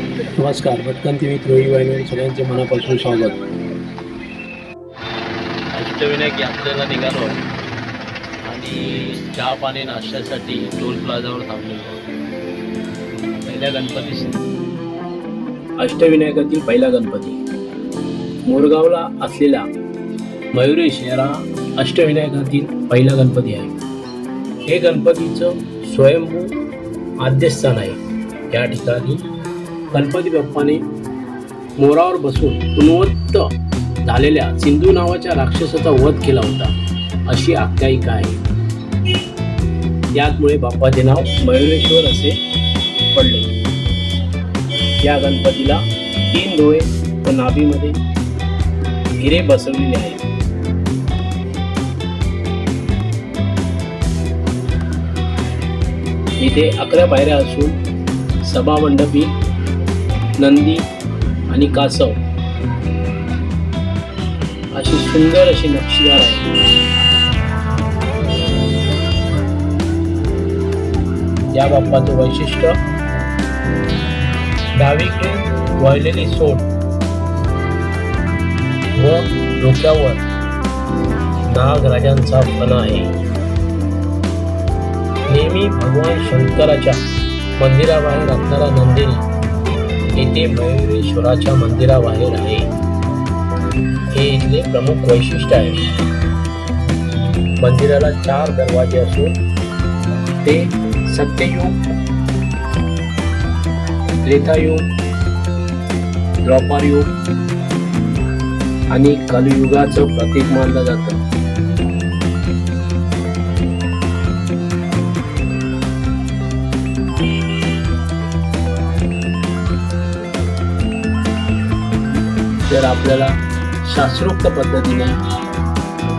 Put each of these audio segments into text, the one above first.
नमस्कार भटकन T V रोही वाहिनी सगळ्यांचे मनापासून स्वागत. अष्टविनायक यात्रेला निघालो. आणि चहा पाणी नाश्त्यासाठी टोल प्लाझावर थांबलेलो. पहिल्या गणपती अष्टविनायकातील पहिला गणपती. मोरगावला असलेला मयुरेश हा अष्टविनायकातील पहिला गणपती आहे. हे गणपतीचं स्वयंभू आद्यस्थान आहे. या ठिकाणी गणपती बाप्पाने मोरावर बसून गुणवत्त झालेल्या सिंधू नावाच्या राक्षसाचा वध केला होता. अशी आख्यायिका आहे. याचमुळे बाप्पाचे नाव मयुरेश्वर असे पडले. या गणपतीला तीन डोळे व नाभीमध्ये हिरे बसवलेले आहेत. इथे अकरा पायऱ्या असून सभामंडपी नंदी आणि कासव. अशी सुंदर अशी नक्षीदार आहे या बाप्पाचं वैशिष्ट्य डावीकडे वळलेली सोड व डोक्यावर नागराजांचा फणा आहे. नेहमी भगवान शंकराच्या मंदिराबाहेर असणारा ते मयुरेश्वराच्या मंदिराबाहेर आहे. हे इथले प्रमुख वैशिष्ट्य आहे. मंदिराला चार दरवाजे असून ते सत्ययुग त्रेतायुग द्वापार युग आणि कलयुगाचं प्रतीक मानलं जातं. जर आपल्याला शास्त्रोक्त पद्धतीने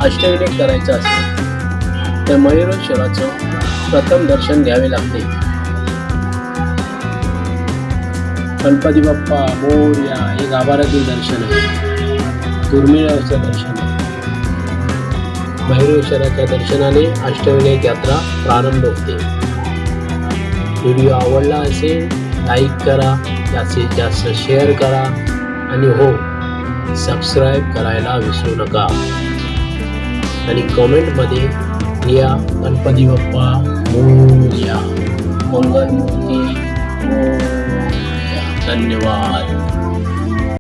अष्टविनायक करायचं असेल तर मयुरेश्वराचं प्रथम दर्शन घ्यावे लागते. गणपती बाप्पा मोर्या हे गाभाऱ्यातील दर्शन आहे. दुर्मिळाचं दर्शन आहे. दर्शनाने अष्टविनायक यात्रा प्रारंभ होते. व्हिडिओ आवडला असेल लाईक करा जास्तीत जास्त शेअर करा आणि हो सबस्क्राईब करायला विसरू नका. आणि कमेंटमध्ये या गणपती बाप्पा मोर्या. मंगलमूर्ती धन्यवाद.